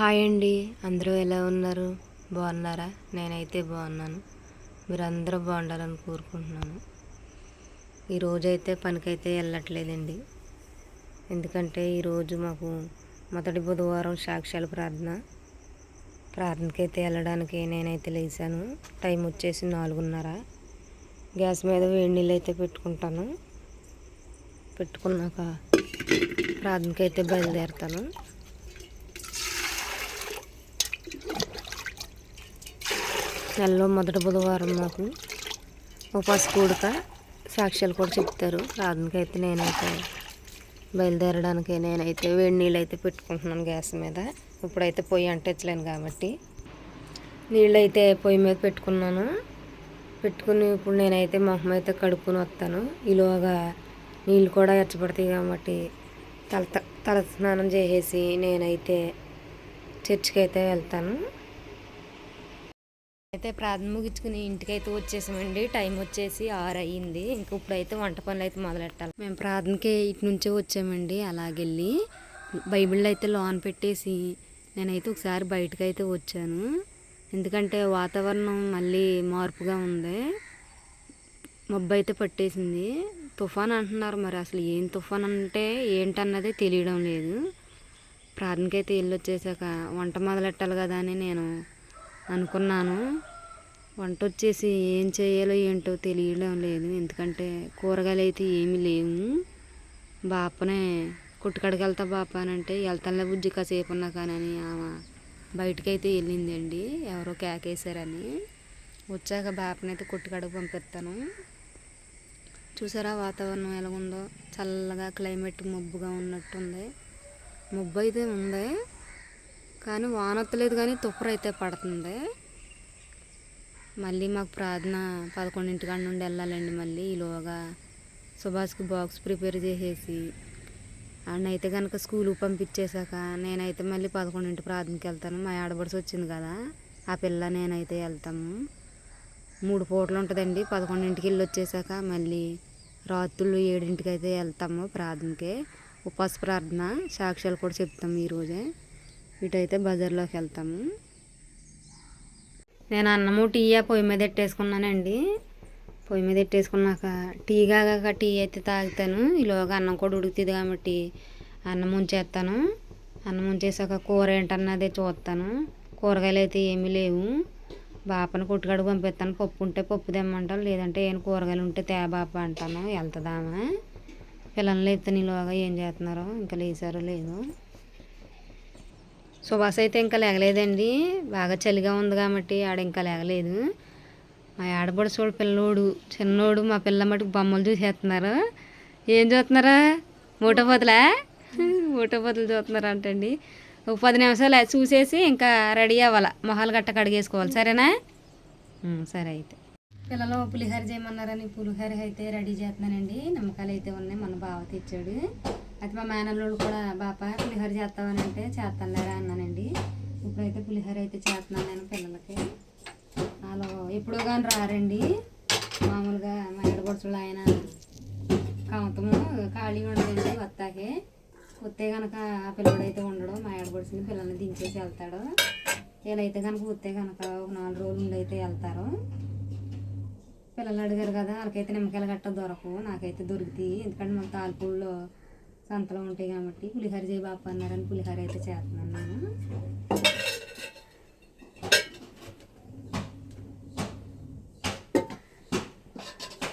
Hi అండి. అందరూ ఎలా ఉన్నారు? బాగున్నారా? నేనైతే బాగున్నాను. మీరు అందరూ బాగుండాలని కోరుకుంటున్నాను. ఈరోజైతే పనికైతే వెళ్ళట్లేదండి. ఎందుకంటే ఈరోజు మాకు మొదటి బుధవారం సాక్ష్యాల ప్రార్థన. ప్రార్థనకైతే వెళ్ళడానికి నేనైతే లేచాను. టైం వచ్చేసి నాలుగున్నర. గ్యాస్ మీద వేడి నీళ్ళు అయితే పెట్టుకుంటాను. పెట్టుకున్నాక ప్రార్థనకైతే బయలుదేరుతాను. నెలలో మొదటి బుధవారం మాకు ఉపాస కూడక సాక్ష్యాలు కూడా చెప్తారు. ప్రార్థనకి నేనైతే బయలుదేరడానికి నేనైతే వేడి నీళ్ళు అయితే పెట్టుకుంటున్నాను గ్యాస్ మీద. ఇప్పుడైతే పొయ్యి అంటించలేను కాబట్టి నీళ్ళు అయితే పొయ్యి మీద పెట్టుకున్నాను. పెట్టుకుని ఇప్పుడు నేనైతే మొహం అయితే కడుక్కొని వస్తాను. ఈలోగా నీళ్ళు కూడా ఎచ్చబడతాయి కాబట్టి తల తల స్నానం చేసేసి నేనైతే చర్చికి అయితే వెళ్తాను. అయితే ప్రార్థన ముగించుకుని ఇంటికైతే వచ్చేసామండి. టైం వచ్చేసి ఆరు అయ్యింది ఇంక ఇప్పుడైతే వంట పనులు అయితే మొదలెట్టాలి. మేము ప్రార్థనకే ఇటు నుంచే వచ్చామండి. అలాగెళ్ళి బైబిల్ అయితే లోన్ పెట్టేసి నేనైతే ఒకసారి బయటకు అయితే వచ్చాను. ఎందుకంటే వాతావరణం మళ్ళీ మార్పుగా ఉంది. మబ్బు అయితే పట్టేసింది. తుఫాన్ అంటున్నారు మరి అసలు ఏం తుఫాన్ అంటే ఏంటన్నదే తెలియడం లేదు. ప్రార్థనకైతే వెళ్ళి వచ్చేసాక వంట మొదలెట్టాలి కదా అని నేను అనుకున్నాను. వంట వచ్చేసి ఏం చేయాలో ఏంటో తెలియడం లేదు. ఎందుకంటే కూరగాయలు అయితే ఏమీ లేవు. బాపనే కొట్టుకాడికి వెళ్తా బాప అని అంటే వెళ్తానులే బుజ్జి కాసేపు ఉన్నా కానీ అని ఆమె బయటకైతే వెళ్ళిందండి. ఎవరో కేకేశారని. వచ్చాక బాపనైతే కొట్టుకాడికి పంపిస్తాను. చూసారా వాతావరణం ఎలా ఉందో చల్లగా క్లైమేట్ మబ్బుగా ఉన్నట్టుంది. మబ్బు అయితే ఉంది. కానీ వానొత్తలేదు కానీ తుప్పర అయితే పడుతుంది. మళ్ళీ మాకు ప్రార్థన పదకొండింటి కాడ నుండి వెళ్ళాలండి మళ్ళీ ఈలోగా సుభాష్కి బాక్స్ ప్రిపేర్ చేసేసి అయితే కనుక స్కూల్కి పంపించేశాక నేనైతే మళ్ళీ పదకొండింటి ప్రార్థనకి వెళ్తాను. మా ఆడబడిసి వచ్చింది కదా ఆ పిల్ల నేనైతే వెళ్తాము. మూడు పూటలు ఉంటుందండి పదకొండింటికి వెళ్ళి వచ్చేసాక మళ్ళీ రాత్రులు ఏడింటికి అయితే వెళ్తాము ప్రార్థనకి. ఉపాస ప్రార్థన సాక్ష్యాలు కూడా చెప్తాము ఈరోజే. ఇటైతే బజార్లోకి వెళ్తాము నేను అన్నము టీ పొయ్యి మీద పెట్టేసుకున్నానండి పొయ్యి మీద పెట్టేసుకున్నాక టీ కాగాక టీ అయితే తాగుతాను. ఈలోగా అన్నం కూడా ఉడుకుతుంది కాబట్టి అన్నం ఉంచేస్తాను. అన్నం ఉంచేసాక కూర ఏంటన్నదే చూస్తాను. కూరగాయలు అయితే ఏమీ లేవు. బాపను కొట్టుకాడికి పంపిస్తాను. పప్పు ఉంటే పప్పు తెమ్మంటాను. లేదంటే ఏం కూరగాయలు ఉంటే తే బాప అంటాను. వెళ్తుందామా? పిల్లలు అయితే ఈలోగా ఏం చేస్తున్నారో? ఇంకా లేచారో లేదు. సుభాష్ అయితే ఇంకా లేగలేదండి. బాగా చలిగా ఉంది కాబట్టి ఆడ ఇంకా లేగలేదు. మా ఆడపడి చూడు పిల్లోడు చిన్నోడు మా పిల్ల మటుకు బొమ్మలు చూసేస్తున్నారు. ఏం చూస్తున్నారా? మూటపోతులా? మూటపోతులు చూస్తున్నారు అంటండి. ఒక పది నిమిషాలు చూసేసి ఇంకా రెడీ అవ్వాల. మొహాలు గట్ట కడిగేసుకోవాలి. సరేనా? సరే అయితే. పిల్లలు పులిహోర చేయమన్నారని పులిహోర అయితే రెడీ చేస్తున్నానండి. నమ్మకాలు అయితే ఉన్నాయి. మన బావ తెచ్చాడు. అయితే మా మేనల్లోడు కూడా బాపా పులిహోర చేస్తావని అంటే చేస్తానులేరా అన్నానండి. ఇప్పుడైతే పులిహోర అయితే చేస్తున్నాను నేను పిల్లలకి. వాళ్ళు ఎప్పుడో కానీ రారండి. మామూలుగా మా ఎడగొడుచుడు ఆయన కమతము ఖాళీ ఉండదండి వత్తాకే వస్తే కనుక ఆ పిల్లడైతే ఉండడు. మా ఎడగొడిచిన పిల్లల్ని దించేసి వెళ్తాడు. వీళ్ళైతే కనుక వస్తే కనుక ఒక నాలుగు రోజులు అయితే వెళ్తారు. పిల్లలు అడిగారు కదా వాళ్ళకైతే నిమ్మకాయలు గట్ట దొరకవు. నాకైతే దొరుకుతాయి. ఎందుకంటే మన తాల్పూల్లో సంతలో ఉంటాయి కాబట్టి పులిహోర చేయి బాప అన్నారని పులిహోర అయితే చేస్తున్నాను నేను.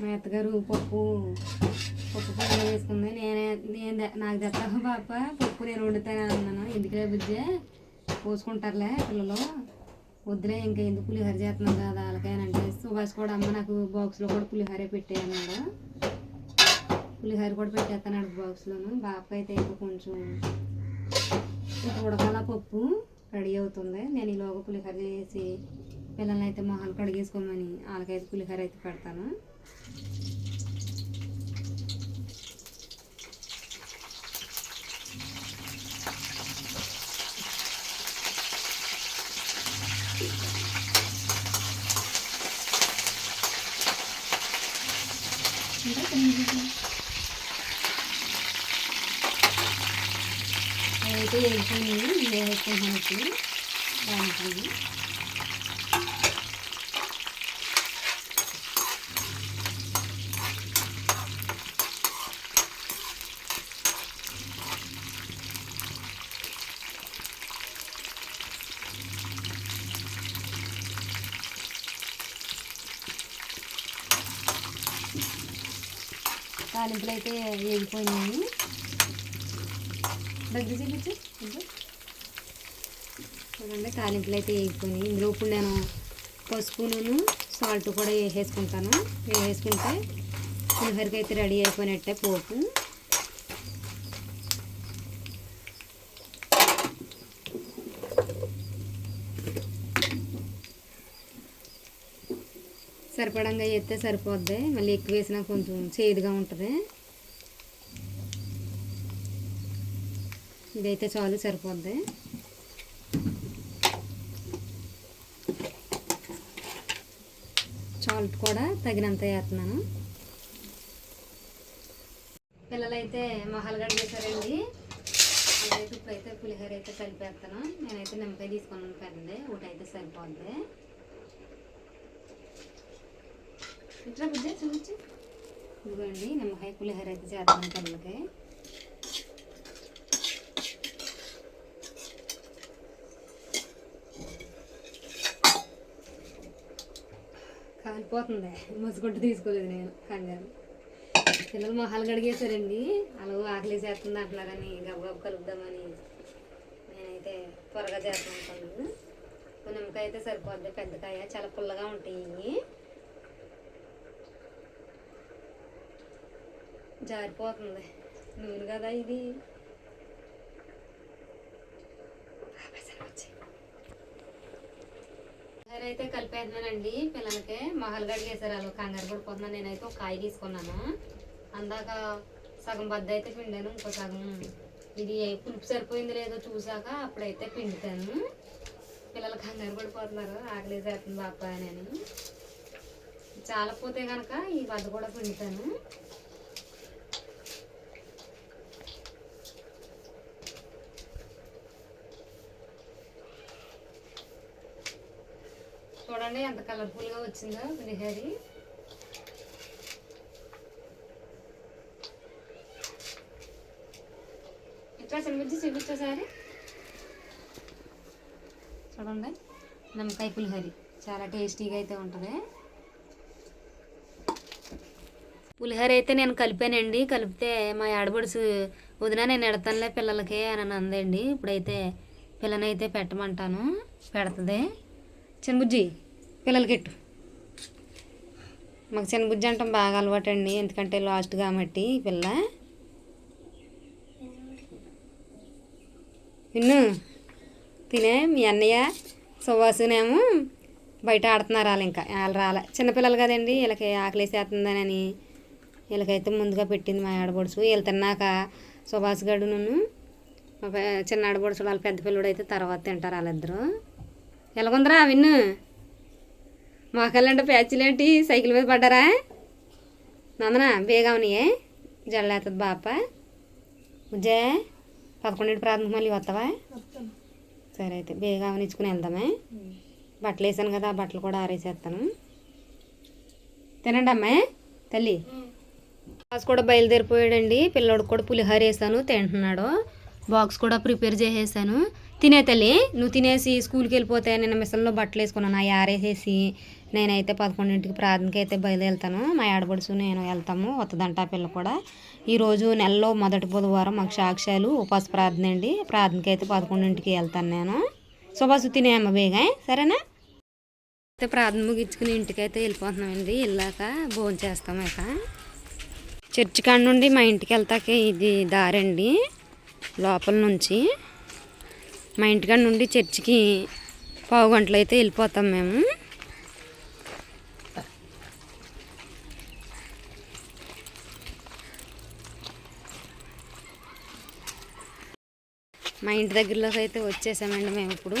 మా అత్తగారు పప్పు పప్పు పొయ్యిలో వేసుకుంది. నేనే నేను నాకు తెస్తాను పాప పప్పు నేను వండుతాను అన్నాను. ఎందుకులే బుజ్జే? పోసుకుంటారులే పిల్లలు. వద్దులే ఇంకా ఎందుకు పులిహోర చేస్తున్నాం కదా? వాళ్ళకైనంటే సుభాష్ కూడా అమ్మ నాకు బాక్స్లో కూడా పులిహోరే పెట్టేయన్నాడు. పులిహోర కూడా పెట్టేస్తాను బాక్స్లోను. బాబుకి అయితే ఇంకా కొంచెం ఉడకాల పప్పు రెడీ అవుతుంది. నేను ఈలోగా పులిహోర చేసి పిల్లల్ని అయితే మొహాలు కడిగేసుకోమని వాళ్ళకైతే పులిహోర అయితే పెడతాను. అయితే అయితే వేసుకొని వేసుకుంటున్నాను ఇప్పుడు. దానికి తాలింపులు అయితే వేగిపోయినాయి. దగ్గర చూపించు. చూడండి తాలింపులు అయితే వేగిపోయినాయి ఇందులో ఇప్పుడు నేను పసుపును సాల్ట్ కూడా వేసేసుకుంటాను. వేసుకుంటే పులిహోరకి అయితే రెడీ అయిపోయినట్టే పోపు. సరిపడంగా వేస్తే సరిపోద్ది. మళ్ళీ ఎక్కువ వేసినా కొంచెం చేదుగా ఉంటుంది. ఇదైతే చాలు సరిపోద్ది. సాల్ట్ కూడా తగినంత వేస్తున్నాను. పిల్లలైతే మొహాలు గడిపేశారండి అలాగైతే ఇప్పుడైతే పులిహోర అయితే కలిపేస్తాను. నేనైతే నిమ్మకాయ తీసుకున్నాను పెద్దది ఒకటి అయితే సరిపోద్ది. ఇట్లా బుద్ధి చూపించు. ఇదిగోండి నిమ్మకాయ పులిహోర అయితే చేస్తాను పిల్లలకి. కాలిపోతుంది మసుగుడ్డ తీసుకోలేదు నేను కంగారు. పిల్లలు మొహాలు కడిగేశారండి. అలా ఆకలి చేస్తుంది అంటున్నారని గబగబ కలుపుదామని నేనైతే త్వరగా చేస్తుంటాను నిమ్మకాయ అయితే సరిపోద్ది. పెద్దకాయ చాలా పుల్లగా ఉంటాయి. జారిపోతుంది. నూనె కదా ఇది. అయితే కలిపేస్తున్నానండి పిల్లలకి మొహలు గడిగేసారు వాళ్ళు కంగారు పడిపోతున్నాను నేనైతే ఒక కాయ తీసుకున్నాను. అందాక సగం బద్ద అయితే పిండాను. ఇంకో సగం ఇది పులుపు సరిపోయింది లేదో చూసాక అప్పుడైతే పిండుతాను. పిల్లలు కంగారు పడిపోతున్నారు. ఆకలి చేస్తుంది బాపా అని. చాలా పోతే కనుక ఈ బద్ద కూడా పిండుతాను. చూడండి ఎంత కలర్ఫుల్గా వచ్చిందో పులిహోరి ఇట్లా చూపించి చూపించోసారి చూడండి నిమ్మకాయ పులిహోరి. చాలా టేస్టీగా అయితే ఉంటుంది. పులిహోర అయితే నేను కలిపానండి. కలిపితే మా ఆడబడుసు వదిన నేను ఎడతానులే పిల్లలకి అని అందండి. ఇప్పుడైతే పిల్లనైతే పెట్టమంటాను. పెడుతుంది. చిన్నబుజ్జి పిల్లలకి ఎట్టు మాకు చిన్నబుజ్జి అంటాం బాగా అలవాటు అండి ఎందుకంటే లాస్ట్ కాబట్టి పిల్ల. విన్ను తినే మీ అన్నయ్య సువాసునేమో బయట ఆడుతున్నారు వాళ్ళు ఇంకా వాళ్ళు రాలే. చిన్నపిల్లలు కదండి వీళ్ళకి ఆకలేసేస్తుందని వీళ్ళకైతే ముందుగా పెట్టింది మా ఆడబడుచు వీళ్ళు తిన్నాక సుభాష్ గడు నన్ను చిన్న ఆడబడుచు వాళ్ళ పెద్ద పిల్లడు అయితే తర్వాత తింటారు వాళ్ళిద్దరూ. ఎలాగుందిరా విన్ను? మోకాళ్ళంటే ప్యాచ్లేంటి? సైకిల్ మీద పడ్డారా? నందన బేగవనియే జల్లేస్తుంది బాప. ఉజ్జే పదకొండింటి ప్రాంతం మళ్ళీ వస్తావా సరే అయితే బేగా అవనిచ్చుకుని వెళ్దామే. బట్టలు వేసాను కదా ఆ బట్టలు కూడా ఆరేసేస్తాను తినండి అమ్మాయి తల్లి. బాక్స్ కూడా బయలుదేరిపోయాడండి. పిల్లోడికి కూడా పులిహోర వేసాను తింటున్నాడు. బాక్స్ కూడా ప్రిపేర్ చేసేసాను. తినే తల్లి నువ్వు తినేసి స్కూల్కి వెళ్ళిపోతే నేను మిషన్లో బట్టలు వేసుకున్నాను అవి ఆరేసేసి నేనైతే పదకొండింటికి ప్రార్థనకి అయితే బయలుదేరుతాను. మా ఆడపడుచు నేను వెళ్తాము వస్తుందంట పిల్ల కూడా. ఈరోజు నెలలో మొదటి బుధవారం మాకు సాక్ష్యాలు ఉపాస ప్రార్థన అండి. ప్రార్థనకి అయితే పదకొండింటికి వెళ్తాను నేను. సుభాసు తినేయమ్మ బేగా సరేనా? అయితే ప్రార్థన ముగించుకుని ఇంటికైతే వెళ్ళిపోతున్నామండి. వెళ్ళాక భోజనం చేస్తాం ఇక. చర్చి కాడ నుండి మా ఇంటికి వెళ్తాకే ఇది దారండి లోపల నుంచి. మా ఇంటికాడ నుండి చర్చికి పావు గంటలు అయితే వెళ్ళిపోతాం మేము. మా ఇంటి దగ్గరలోకి అయితే వచ్చేసామండి మేము ఇప్పుడు.